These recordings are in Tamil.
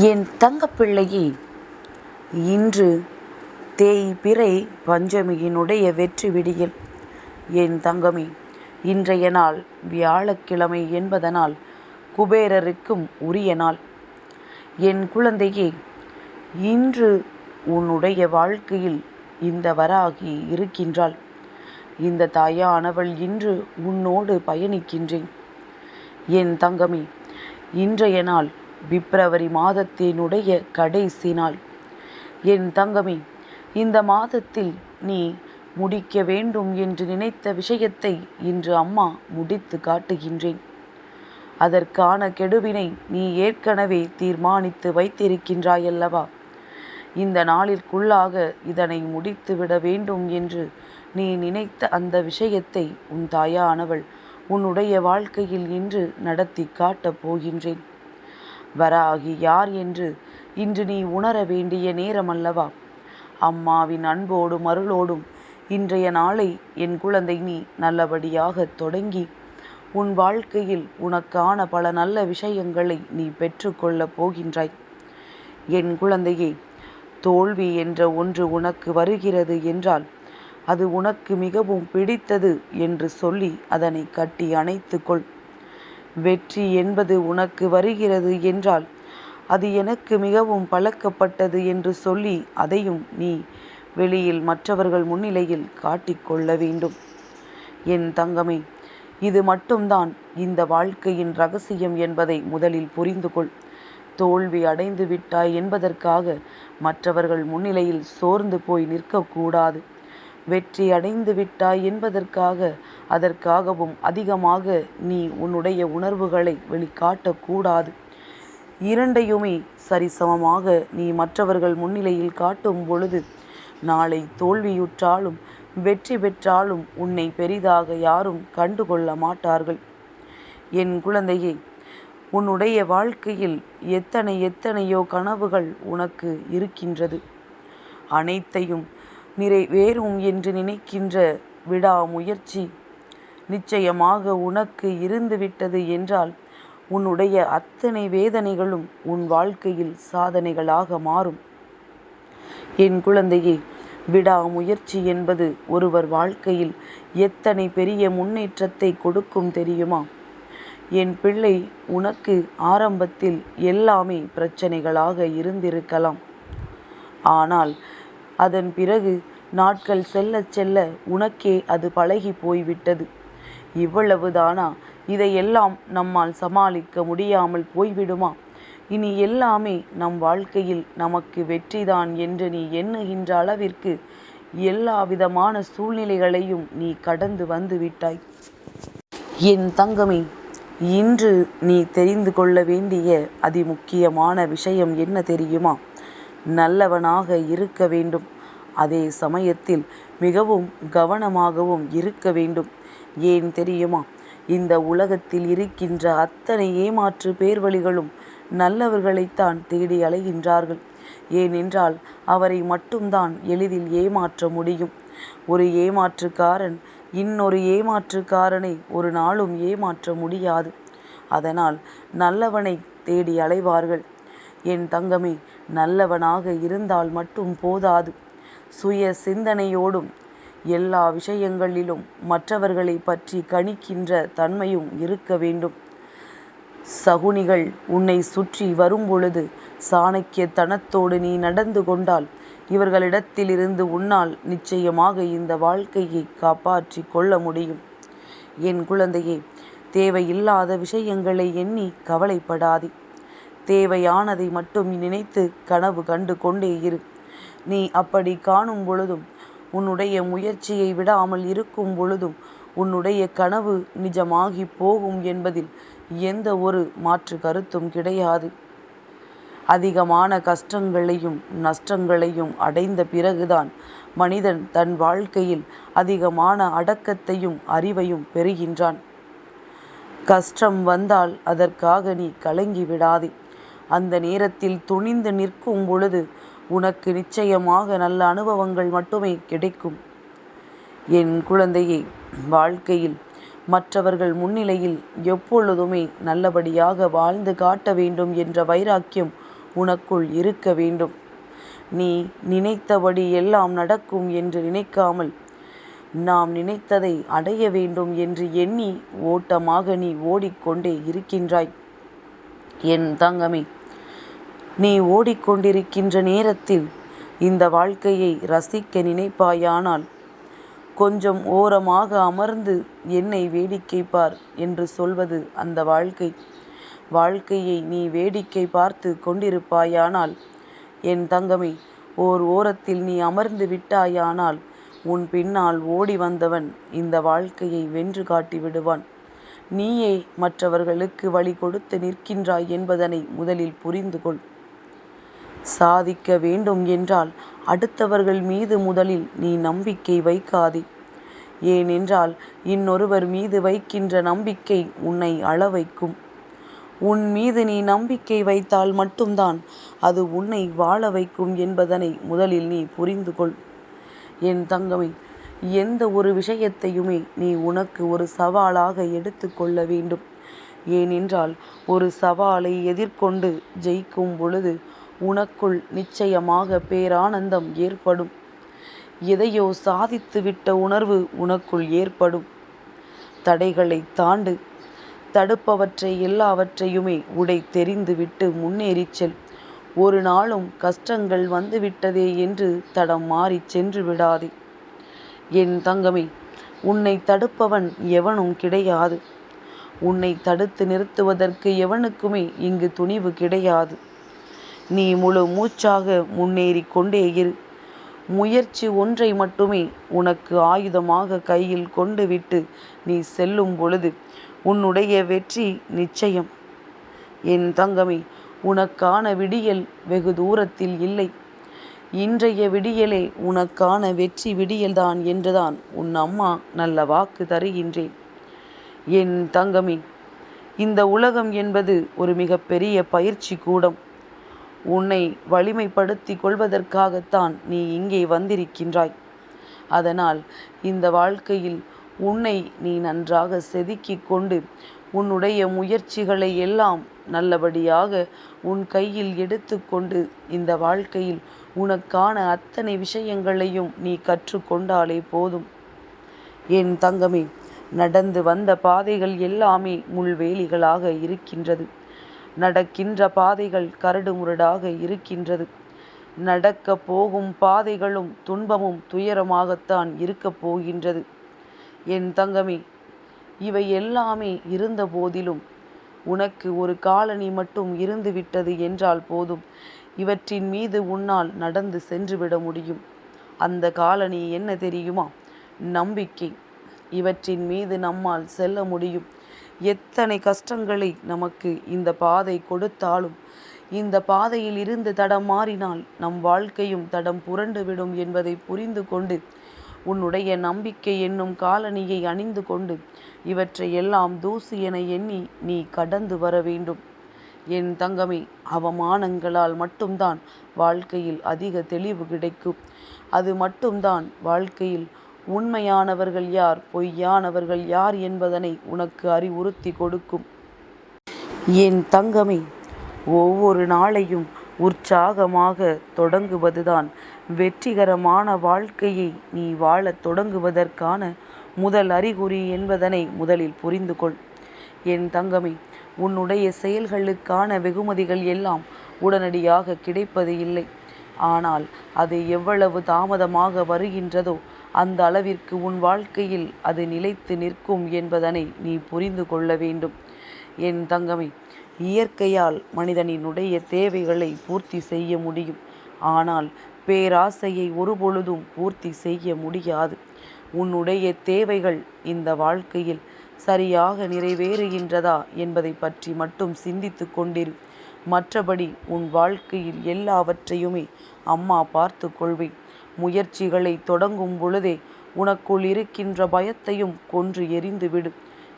என் தங்கப்பிள்ளையே இன்று தேய்பிறை பஞ்சமியினுடைய வெற்றி விடியல். என் தங்கமே இன்றைய நாள் வியாழக்கிழமை என்பதனால் குபேரருக்கும் உரிய நாள். என் குழந்தையே இன்று உன்னுடைய வாழ்க்கையில் இந்த வராகி இருக்கின்றாள். இந்த தாயானவள் இன்று உன்னோடு பயணிக்கின்றேன். என் தங்கமே இன்றைய நாள் பிப்ரவரி மாதத்தினுடைய கடைசி நாள். என் தங்கமே இந்த மாதத்தில் நீ முடிக்க வேண்டும் என்று நினைத்த விஷயத்தை இன்று அம்மா முடித்து காட்டுகின்றேன். அதற்கான கெடுவினை நீ ஏற்கனவே தீர்மானித்து வைத்திருக்கின்றாயல்லவா? இந்த நாளிற்குள்ளாக இதனை முடித்துவிட வேண்டும் என்று நீ நினைத்த அந்த விஷயத்தை உன் தாயானவள் உன்னுடைய வாழ்க்கையில் இன்று நடத்தி காட்டப் போகின்றேன். வராகி யார் என்று இன்று நீ உணர வேண்டிய நேரமல்லவா? அம்மாவின் அன்போடும் அருளோடும் இன்றைய நாளை என் குழந்தை நீ நல்லபடியாக தொடங்கி உன் வாழ்க்கையில் உனக்கான பல நல்ல விஷயங்களை நீ பெற்றுக்கொள்ளப் போகின்றாய். என் குழந்தையே தோல்வி என்ற ஒன்று உனக்கு வருகிறது என்றால் அது உனக்கு மிகவும் பிடித்தது என்று சொல்லி அதனை கட்டி அணைத்துக்கொள் வெற்றி என்பது உனக்கு வருகிறது என்றால் அது எனக்கு மிகவும் பழக்கப்பட்டது என்று சொல்லி அதையும் நீ வெளியில் மற்றவர்கள் முன்னிலையில் காட்டிக்கொள்ள வேண்டும். என் தங்கமே இது மட்டும்தான் இந்த வாழ்க்கையின் ரகசியம் என்பதை முதலில் புரிந்து கொள். தோல்வி அடைந்து விட்டாய் என்பதற்காக மற்றவர்கள் முன்னிலையில் சோர்ந்து போய் நிற்கக்கூடாது. வெற்றி அடைந்து விட்டாய் என்பதற்காக அதற்காகவும் அதிகமாக நீ உன்னுடைய உணர்வுகளை வெளிக்காட்டக்கூடாது. இரண்டையுமே சரிசமமாக நீ மற்றவர்கள் முன்னிலையில் காட்டும் பொழுது நாளை தோல்வியுற்றாலும் வெற்றி பெற்றாலும் உன்னை பெரிதாக யாரும் கண்டுகொள்ள மாட்டார்கள். என் குழந்தையே உன்னுடைய வாழ்க்கையில் எத்தனை எத்தனையோ கனவுகள் உனக்கு இருக்கின்றது. அனைத்தையும் நிறைவேறும் என்று நினைக்கின்ற விடாமுயற்சி நிச்சயமாக உனக்கு இருந்துவிட்டது என்றால் உன்னுடைய அத்தனை வேதனைகளும் உன் வாழ்க்கையில் சாதனைகளாக மாறும். என் குழந்தையே விடாமுயற்சி என்பது ஒருவர் வாழ்க்கையில் எத்தனை பெரிய முன்னேற்றத்தை கொடுக்கும் தெரியுமா? என் பிள்ளை உனக்கு ஆரம்பத்தில் எல்லாமே பிரச்சனைகளாக இருந்திருக்கலாம். ஆனால் அதன் பிறகு நாட்கள் செல்ல செல்ல உனக்கே அது பழகி போய்விட்டது. இவ்வளவுதானா? இதையெல்லாம் நம்மால் சமாளிக்க முடியாமல் போய்விடுமா? இனி எல்லாமே நம் வாழ்க்கையில் நமக்கு வெற்றிதான் என்று நீ எண்ணுகின்ற அளவிற்கு எல்லா விதமான சூழ்நிலைகளையும் நீ கடந்து வந்து விட்டாய். என் தங்கமே இன்று நீ தெரிந்து கொள்ள வேண்டிய அதிமுக்கியமான விஷயம் என்ன தெரியுமா? நல்லவனாக இருக்க வேண்டும். அதே சமயத்தில் மிகவும் கவனமாகவும் இருக்க வேண்டும். ஏன் தெரியுமா? இந்த உலகத்தில் இருக்கின்ற அத்தனை ஏமாற்று பேர்வழிகளும் நல்லவர்களைத்தான் தேடி அலைகின்றார்கள். ஏனென்றால் அவரை மட்டும்தான் எளிதில் ஏமாற்ற முடியும். ஒரு ஏமாற்றுக்காரன் இன்னொரு ஏமாற்றுக்காரனை ஒரு நாளும் ஏமாற்ற முடியாது. அதனால் நல்லவனை தேடி அலைவார்கள். என் தங்கமே நல்லவனாக இருந்தால் மட்டும் போதாது. சுய சிந்தனையோடும் எல்லா விஷயங்களிலும் மற்றவர்களை பற்றி கணிக்கின்ற தன்மையும் இருக்க வேண்டும். சகுனிகள் உன்னை சுற்றி வரும்பொழுது சாணக்கியத்தனத்தோடு நீ நடந்து கொண்டால் இவர்களிடத்திலிருந்து உன்னால் நிச்சயமாக இந்த வாழ்க்கையை காப்பாற்றி கொள்ள முடியும். என் குழந்தையே தேவையில்லாத விஷயங்களை எண்ணி கவலைப்படாதே. தேவையானதை மட்டும் நினைத்து கனவு கண்டு கொண்டே இரு. நீ அப்படி காணும் பொழுதும் உன்னுடைய முயற்சியை விடாமல் இருக்கும் பொழுதும் உன்னுடைய கனவு நிஜமாகி போகும் என்பதில் எந்த ஒரு மாற்று கருத்தும் கிடையாது. அதிகமான கஷ்டங்களையும் நஷ்டங்களையும் அடைந்த பிறகுதான் மனிதன் தன் வாழ்க்கையில் அதிகமான அடக்கத்தையும் அறிவையும் பெறுகின்றான். கஷ்டம் வந்தால் அதற்காக நீ கலங்கி விடாதே. அந்த நேரத்தில் துணிந்து நிற்கும் பொழுது உனக்கு நிச்சயமாக நல்ல அனுபவங்கள் மட்டுமே கிடைக்கும். என் குழந்தையை வாழ்க்கையில் மற்றவர்கள் முன்னிலையில் எப்பொழுதுமே நல்லபடியாக வாழ்ந்து காட்ட வேண்டும் என்ற வைராக்கியம் உனக்குள் இருக்க வேண்டும். நீ நினைத்தபடி எல்லாம் நடக்கும் என்று நினைக்காமல் நாம் நினைத்ததை அடைய வேண்டும் என்று எண்ணி ஓட்டமாக நீ ஓடிக்கொண்டே இருக்கின்றாய். என் தங்கமே நீ ஓடிக்கொண்டிருக்கின்ற நேரத்தில் இந்த வாழ்க்கையை ரசிக்க நினைப்பாயானால் கொஞ்சம் ஓரமாக அமர்ந்து என்னை வேடிக்கை பார் என்று சொல்வது அந்த வாழ்க்கை. வாழ்க்கையை நீ வேடிக்கை பார்த்து கொண்டிருப்பாயானால் என் தங்கமே ஓர் ஓரத்தில் நீ அமர்ந்து விட்டாயானால் உன் பின்னால் ஓடி வந்தவன் இந்த வாழ்க்கையை வென்று காட்டி விடுவான். நீயே மற்றவர்களுக்கு வழி கொடுத்து நிற்கின்றாய் என்பதனை முதலில் புரிந்து கொள் சாதிக்க வேண்டும் என்றால் அடுத்தவர்கள் மீது முதலில் நீ நம்பிக்கை வைக்காதே. ஏனென்றால் இன்னொருவர் மீது வைக்கின்ற நம்பிக்கை உன்னை அள வைக்கும் உன் மீது நீ நம்பிக்கை வைத்தால் மட்டும்தான் அது உன்னை வாழ வைக்கும் என்பதனை முதலில் நீ புரிந்து கொள் என் தங்கமே எந்த ஒரு விஷயத்தையுமே நீ உனக்கு ஒரு சவாலாக எடுத்துக்கொள்ள வேண்டும். ஏனென்றால் ஒரு சவாலை எதிர்கொண்டு ஜெயிக்கும் பொழுது உனக்குள் நிச்சயமாக பேரானந்தம் ஏற்படும். எதையோ சாதித்துவிட்ட உணர்வு உனக்குள் ஏற்படும். தடைகளை தாண்டு தடுப்பவற்றை எல்லாவற்றையுமே உடை தெரிந்துவிட்டு முன்னேறி செல். ஒரு நாளும் கஷ்டங்கள் வந்துவிட்டதே என்று தடம் மாறி சென்று விடாதே. என் தங்கமே உன்னை தடுப்பவன் எவனும் கிடையாது. உன்னை தடுத்து நிறுத்துவதற்கு எவனுக்குமே இங்கு துணிவு கிடையாது. நீ முழு மூச்சாக முன்னேறி கொண்டே இரு. முயற்சி ஒன்றை மட்டுமே உனக்கு ஆயுதமாக கையில் கொண்டு விட்டு நீ செல்லும் பொழுது உன்னுடைய வெற்றி நிச்சயம். என் தங்கமே உனக்கான விடியல் வெகு தூரத்தில் இல்லை. இன்றைய விடியலே உனக்கான வெற்றி விடியல்தான் என்றுதான் உன் அம்மா நல்ல வாக்கு தருகின்றேன் என் தங்கமே இந்த உலகம் என்பது ஒரு மிகப்பெரிய பயிற்சி கூடம். உன்னை வலிமைப்படுத்தி கொள்வதற்காகத்தான் நீ இங்கே வந்திருக்கின்றாய். அதனால் இந்த வாழ்க்கையில் உன்னை நீ நன்றாக செதுக்கி கொண்டு உன்னுடைய முயற்சிகளை எல்லாம் நல்லபடியாக உன் கையில் எடுத்துக்கொண்டு இந்த வாழ்க்கையில் உனக்கான அத்தனை விஷயங்களையும் நீ கற்றுக்கொண்டாலே போதும். என் தங்கமே நடந்து வந்த பாதைகள் எல்லாமே முள்வேலிகளாக இருக்கின்றது. நடக்கின்ற பாதைகள் கரடுமுரடாக இருக்கின்றது. நடக்க போகும் பாதைகளும் துன்பமும் துயரமாகத்தான் இருக்கப் போகின்றது. என் தங்கமே இவை எல்லாமே இருந்த போதிலும் உனக்கு ஒரு காலனி மட்டும் இருந்துவிட்டது என்றால் போதும். இவற்றின் மீது உன்னால் நடந்து சென்றுவிட முடியும். அந்த காலனி என்ன தெரியுமா? நம்பிக்கை. இவற்றின் மீது நம்மால் செல்ல முடியும். எத்தனை கஷ்டங்களை நமக்கு இந்த பாதை கொடுத்தாலும் இந்த பாதையில் இருந்து தடம் மாறினால் நம் வாழ்க்கையும் தடம் புரண்டுவிடும் என்பதை புரிந்து கொண்டு உன்னுடைய நம்பிக்கை என்னும் காலணியை அணிந்து கொண்டு இவற்றை எல்லாம் தூசி என எண்ணி நீ கடந்து வர வேண்டும். என் தங்கமே அவமானங்களால் மட்டும்தான் வாழ்க்கையில் அதிக தெளிவு கிடைக்கும். அது மட்டும்தான் வாழ்க்கையில் உண்மையானவர்கள் யார்? பொய்யானவர்கள் யார் என்பதனை உனக்கு அறிவுறுத்தி கொடுக்கும். என் தங்கமே ஒவ்வொரு நாளையும் உற்சாகமாக தொடங்குவதுதான். வெற்றிகரமான வாழ்க்கையை நீ வாழத் தொடங்குவதற்கான முதல் அறிகுறி என்பதனை முதலில் புரிந்து கொள் என் தங்கமே உன்னுடைய செயல்களுக்கான வெகுமதிகள் எல்லாம் உடனடியாக கிடைப்பது இல்லை. ஆனால் அது எவ்வளவு தாமதமாக வருகின்றதோ அந்த அளவிற்கு உன் வாழ்க்கையில் அது நிலைத்து நிற்கும் என்பதனை நீ புரிந்து கொள்ள வேண்டும். என் தங்கமே இயற்கையால் மனிதனினுடைய தேவைகளை பூர்த்தி செய்ய முடியும். ஆனால் பேராசையை ஒருபொழுதும் பூர்த்தி செய்ய முடியாது. உன்னுடைய தேவைகள் இந்த வாழ்க்கையில் சரியாக நிறைவேறுகின்றதா என்பதை பற்றி மட்டும் சிந்தித்து கொண்டிரு. மற்றபடி உன் வாழ்க்கையில் எல்லாவற்றையுமே அம்மா பார்த்து கொள்வேன். முயற்சிகளை தொடங்கும் பொழுதே உனக்குள் இருக்கின்ற பயத்தையும் கொன்று எரிந்துவிடு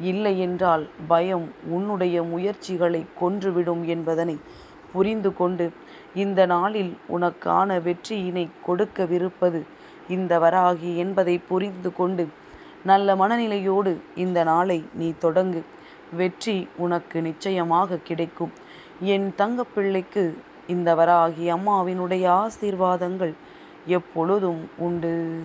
இல்லை என்றால் பயம் உன்னுடைய முயற்சிகளை கொன்றுவிடும் என்பதனை புரிந்து கொண்டு இந்த நாளில் உனக்கான வெற்றியினை கொடுக்கவிருப்பது இந்த வராகி என்பதை புரிந்து கொண்டு நல்ல மனநிலையோடு இந்த நாளை நீ தொடங்கு. வெற்றி உனக்கு நிச்சயமாக கிடைக்கும். என் தங்கப்பிள்ளைக்கு இந்த வராகி அம்மாவினுடைய ஆசீர்வாதங்கள் எப்பொழுதும் உண்டு.